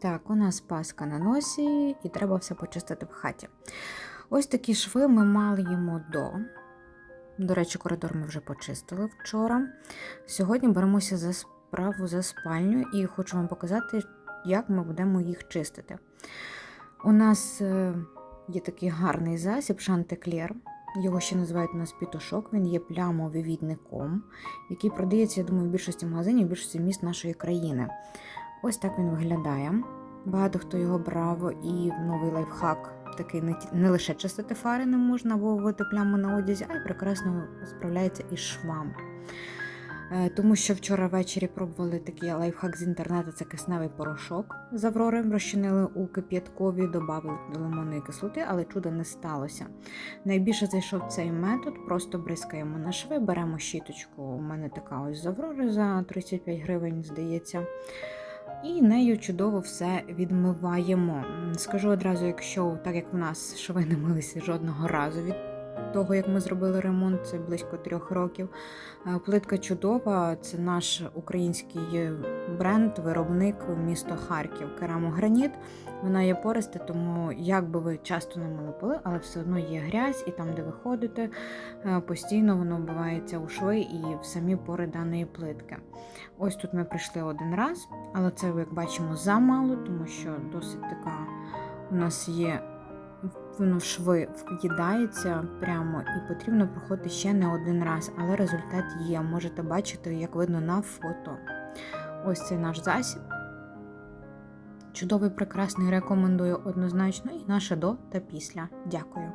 Так, у нас паска на носі, і треба все почистити в хаті. Ось такі шви ми мали маємо до. До речі, коридор ми вже почистили вчора. Сьогодні беремося за справу за спальню і хочу вам показати, як ми будемо їх чистити. У нас е, є такий гарний засіб Шантеклер. Його ще називають у нас пітушок. Він є плямовивідником, який продається, я думаю, в більшості магазинів, в більшості міст нашої країни. Ось так він виглядає. Багато хто його брав, і новий лайфхак такий не, лише чистити фари не можна виводити пляму на одязі, а й прекрасно справляється із швами. Е, Тому що вчора ввечері пробували такий лайфхак з інтернету, це кисневий порошок з Аврори, розчинили у кип'яткові, додали до лимонної кислоти, але чуда не сталося. Найбільше зайшов цей метод, просто бризкаємо на шви, беремо щіточку. У мене така ось з Аврори за 35 гривень, здається. І нею чудово все відмиваємо. Скажу одразу, якщо так як в нас шви не милися жодного разу від того, як ми зробили ремонт, це близько трьох років. Е, Плитка чудова, це наш український бренд, виробник місто Харків, керамограніт. Вона є пориста, тому як би ви часто не мили поли, але все одно є грязь, і там, де ви ходите, е, постійно воно вбивається у шви і в самі пори даної плитки. Ось тут ми прийшли один раз, але це, як бачимо, замало, тому що досить така у нас є. Воно шви в'їдається прямо і потрібно проходити ще не один раз, але результат є. Можете бачити, як видно на фото. Ось цей наш засіб. Чудовий, прекрасний, рекомендую однозначно. І наше до та після. Дякую.